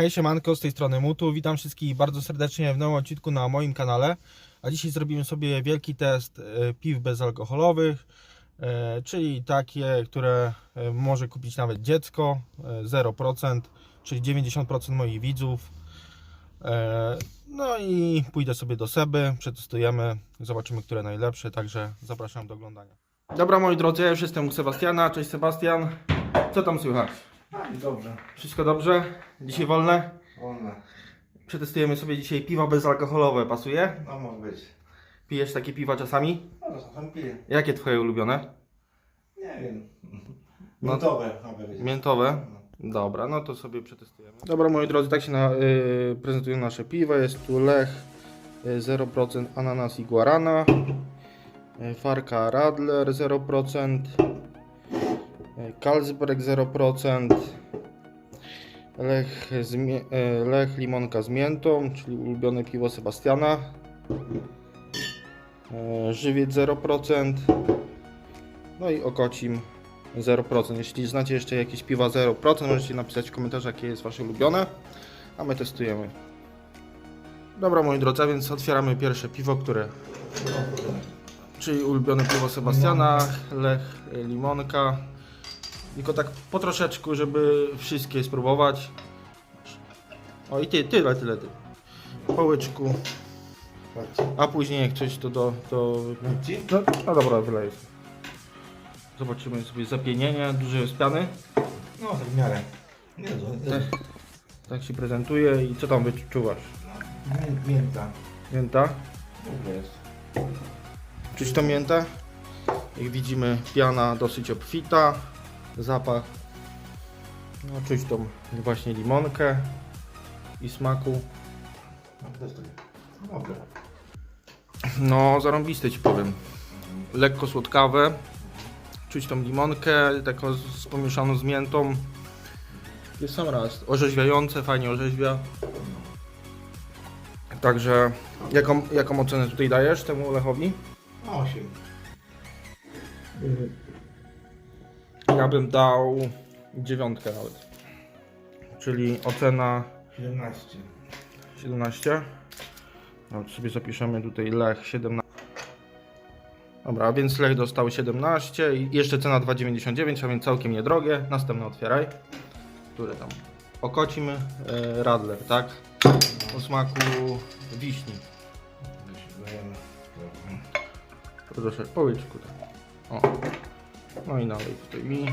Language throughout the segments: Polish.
Hej siemanko, z tej strony Mutu. Witam wszystkich bardzo serdecznie w nowym odcinku na moim kanale. A dzisiaj zrobimy sobie wielki test e, piw bezalkoholowych, e, czyli takie, które e, może kupić nawet dziecko, e, 0%, czyli 90% moich widzów. No i pójdę sobie do Seby, przetestujemy, zobaczymy, które najlepsze, także zapraszam do oglądania. Dobra moi drodzy, ja już jestem u Sebastiana. Cześć Sebastian. Co tam słychać? Dobrze, Wszystko dobrze? Dzisiaj wolne? wolne. Przetestujemy sobie dzisiaj piwa bezalkoholowe. Pasuje? No może być. Pijesz takie piwa czasami? No to czasem piję. Jakie twoje ulubione? Nie wiem. No. Miętowe być. Miętowe? Dobra, no to sobie przetestujemy. Dobra moi drodzy, tak się na, y, prezentują nasze piwa. Jest tu Lech y, 0% ananas i guarana. Y, Farka Radler 0%. Carlsberg 0%. Lech, y, Lech limonka z miętą, czyli ulubione piwo Sebastiana. Y, Żywiec 0%. No i okocim 0%. Jeśli znacie jeszcze jakieś piwa 0%, możecie napisać w komentarzach, jakie jest wasze ulubione, a my testujemy. Dobra moi drodzy, więc otwieramy pierwsze piwo, które czyli ulubione piwo Sebastiana, Lech Limonka. Tylko tak po troszeczku, żeby wszystkie spróbować. O i ty, tyle, tyle, tyle. Po łyczku, a później jak coś to do... do... No, no dobra, wyleję. Zobaczymy sobie zapienienie, dużo jest piany. No tak w miarę. Nie to Tak. Tak się prezentuje i co tam wyczuwasz? Mię- Mięta. Mięta? Dobre jest. Czuć to miętę? Jak widzimy piana dosyć obfita, zapach. No, czuć tą właśnie limonkę i smaku. No to jest takie. Dobre. No, zarąbiste ci powiem. Lekko słodkawe. Czuć tą limonkę, taką z, pomieszaną z miętą. Jest sam raz. Orzeźwiające, fajnie orzeźwia. Także, jaką, jaką ocenę tutaj dajesz temu Lechowi? No 8. Ja bym dał dziewiątkę nawet. Czyli ocena 17. 17. No, to sobie zapiszemy tutaj Lech 17. Dobra, a więc Lech dostał 17 i jeszcze cena 2,99, a więc całkiem niedrogie. Następne otwieraj. Które tam? Okocimy e, Radler, tak? O smaku wiśni. Proszę, po łyczku tak. O. No i nalej tutaj mi.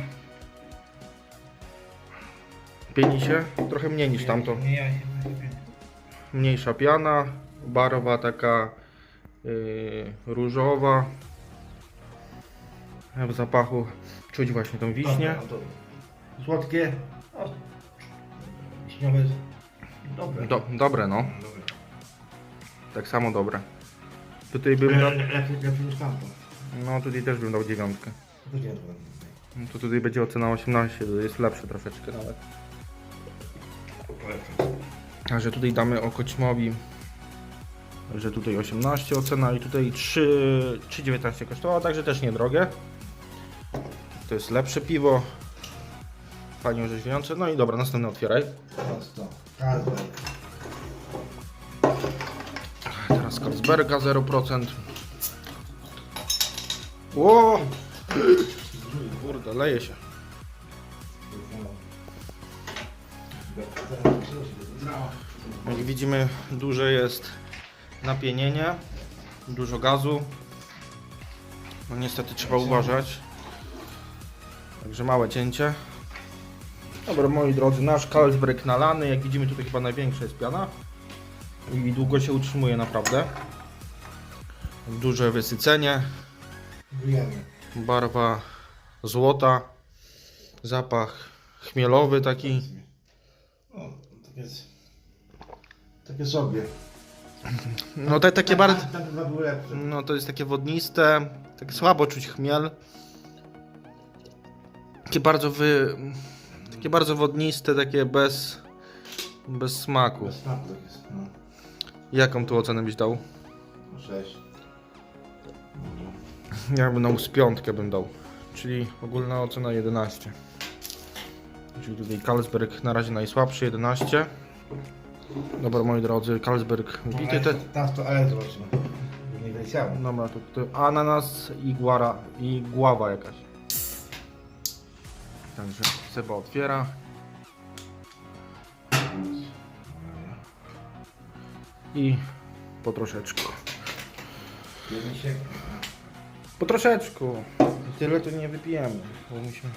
Pieni się trochę mniej niż tamto. Mniejsza piana, barwa taka yy, różowa. W zapachu czuć właśnie tą wiśnię. No Słodkie. Wiśniowe. Dobre. Do, dobre no, tak samo dobre. Tutaj bym dał, no tutaj też bym dał dziewiątkę. No To tutaj będzie ocena 18, to jest lepsze troszeczkę nawet. A że tutaj damy okoćmowi, że tutaj 18 ocena i tutaj 3 3,19 kosztowało, także też niedrogie. To jest lepsze piwo. Fajnie orzeźwiające. No i dobra, następne otwieraj. Teraz to. Carlsberg. Teraz Carlsberga 0%. Ło! Kurde, leje się. Jak widzimy, duże jest napienienie, dużo gazu. No niestety trzeba uważać. Także małe cięcie. Dobra, moi drodzy, nasz Carlsberg nalany. Jak widzimy, tutaj chyba największa jest piana. I długo się utrzymuje naprawdę. Duże wysycenie, Wiemy. Barwa złota, zapach chmielowy taki. No, takie, takie sobie. No te, takie bardzo... Tam dwa były lepsze. No to jest takie wodniste, tak słabo czuć chmiel. Takie bardzo wy... Takie bardzo wodniste, takie bez... Bez smaku. Bez smaku tak jest. No. Jaką tu ocenę byś dał? Sześć. Ja bym z piątkę bym dał. Czyli ogólna ocena 11. Czyli tutaj Carlsberg na razie najsłabszy 11. Dobra, moi drodzy, Carlsberg wbity te... Tam to ale zobaczymy. Nie wyleciało. Dobra, to, to ananas i guara i gława jakaś. Także Seba otwiera. I po się. Po troszeczku. Tyle to nie wypijemy. Bo musimy...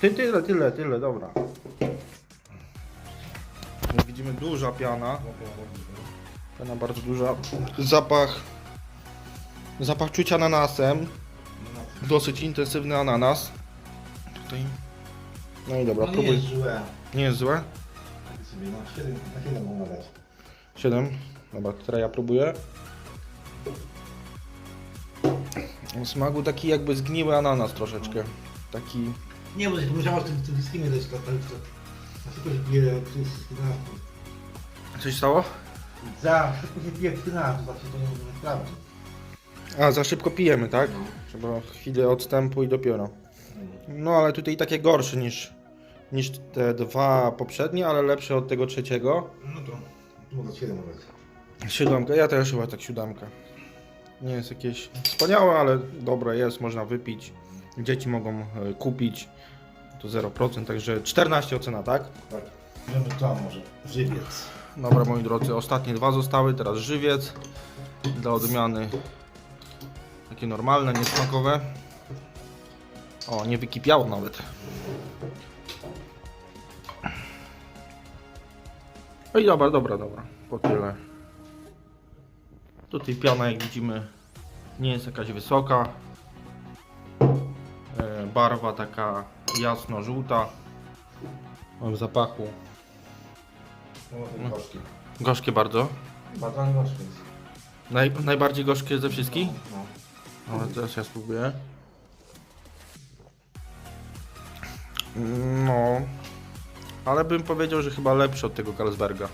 Ty, tyle, tyle, tyle, dobra. Jak widzimy duża piana. Piana bardzo duża. Zapach. Zapach czuć ananasem. Dosyć intensywny ananas. Tutaj. No i dobra, No nie próbuj. jest złe. Nie jest złe. Tak sobie, no 7, na 7 mogę dać. 7. Dobra, teraz ja próbuję. W smaku taki jakby zgniły ananas troszeczkę. Taki. Nie, bo musiało z tym tym wszystkim to, to, to. Na szybko się z 11. Coś stało? Za szybko się w 11, zawsze to nie sprawdzi. A, za szybko pijemy, tak? Trzeba chwilę odstępu i dopiero. No ale tutaj takie gorsze niż, niż te dwa poprzednie, ale lepsze od tego trzeciego. No to, tu mogę 7 dać. Siódemka, ja też chyba tak siódemka. Nie jest jakieś wspaniałe, ale dobre jest, można wypić. Dzieci mogą e, kupić. To 0%, także 14 ocena, tak? Tak. Możemy to może. Żywiec. Dobra moi drodzy, ostatnie dwa zostały, teraz żywiec. Dla odmiany takie normalne, niesmakowe. O, nie wykipiało nawet. No i dobra, dobra, dobra. Po tyle. Tutaj piana jak widzimy nie jest jakaś wysoka. E, Barwa taka jasno-żółta. W zapachu No, ten gorzki. gorzkie bardzo. Bardzo gorzki jest. Naj, najbardziej gorzkie ze wszystkich? No. Ale teraz ja spróbuję. No. Ale bym powiedział, że chyba lepszy od tego Carlsberga.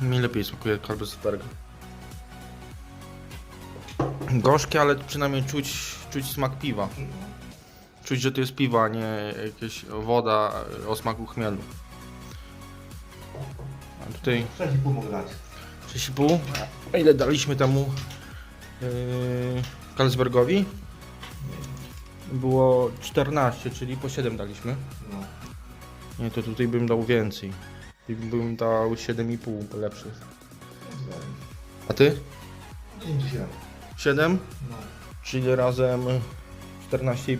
Mi lepiej smakuje Carlsberga. Gorzkie, ale przynajmniej czuć, czuć smak piwa. Czuć, że to jest piwo, a nie jakaś woda o smaku chmielu. A tutaj 6,5 mogę dać. 6,5. A ile daliśmy temu yy, Carlsbergowi? Było 14, czyli po 7 daliśmy. No. Nie, to tutaj bym dał więcej. I bym dał 7,5 lepszy. A ty? 97. 7? No. Czyli razem 14,5.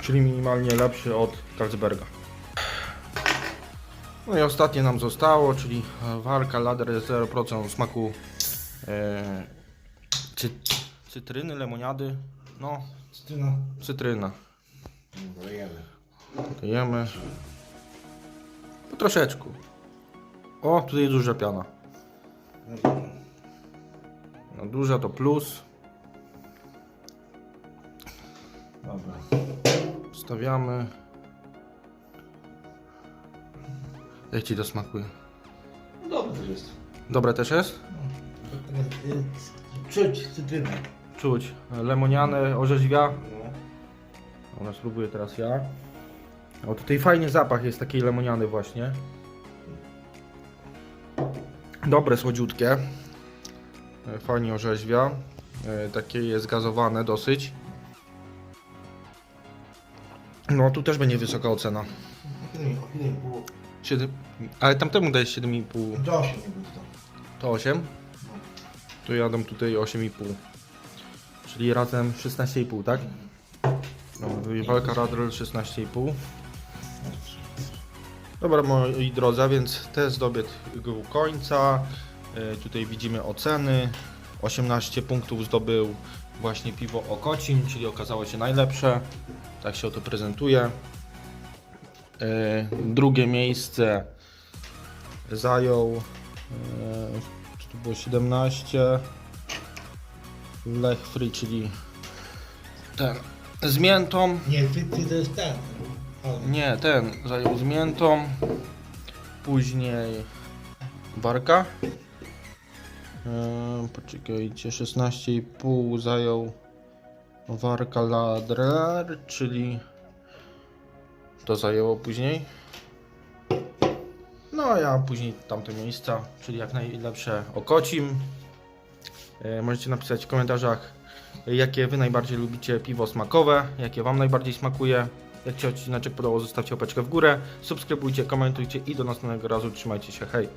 Czyli minimalnie lepszy od Carlsberga. No i ostatnie nam zostało, czyli walka lader 0% o smaku e, cy, cytryny, lemoniady. No, Cytryna. cytryna. No, Dajemy. Dajemy. Po troszeczku. O, tutaj duża piana. No, duża to plus. Dobra. Stawiamy. Jak ci to smakuje? Dobry to jest. Dobre też jest? Czuć cytrynę. Czuć. Lemoniane, orzeźwia. No. Ona spróbuję teraz ja. O, tutaj fajny zapach jest takiej lemoniany właśnie. Dobre, słodziutkie. E, Fajnie orzeźwia. E, Takie jest gazowane dosyć. No, tu też będzie wysoka ocena. O 7,5. 7, ale tamtemu daje 7,5. Do 8 nie będzie to. To 8? No. To jadę tutaj 8,5. Czyli razem 16,5, tak? No, walka Radrel 16,5. Dobra moi drodzy, a więc test dobiegł końca. E, Tutaj widzimy oceny. 18 punktów zdobył właśnie piwo Okocim, czyli okazało się najlepsze. Tak się oto prezentuje. E, Drugie miejsce zajął e, czy to było 17 Lech Free, czyli ten z miętą Nie, ty, ty to jest ten. Nie, ten zajął z miętą później Warka e, poczekajcie 16,5 zajął Warka Ladrer, czyli to zajęło później. No a ja później tamte miejsca, czyli jak najlepsze okocim. E, Możecie napisać w komentarzach, jakie Wy najbardziej lubicie piwo smakowe, jakie Wam najbardziej smakuje. Jak Ci się odcineczek podobał, zostawcie łapeczkę w górę, subskrybujcie, komentujcie i do następnego razu trzymajcie się, hej!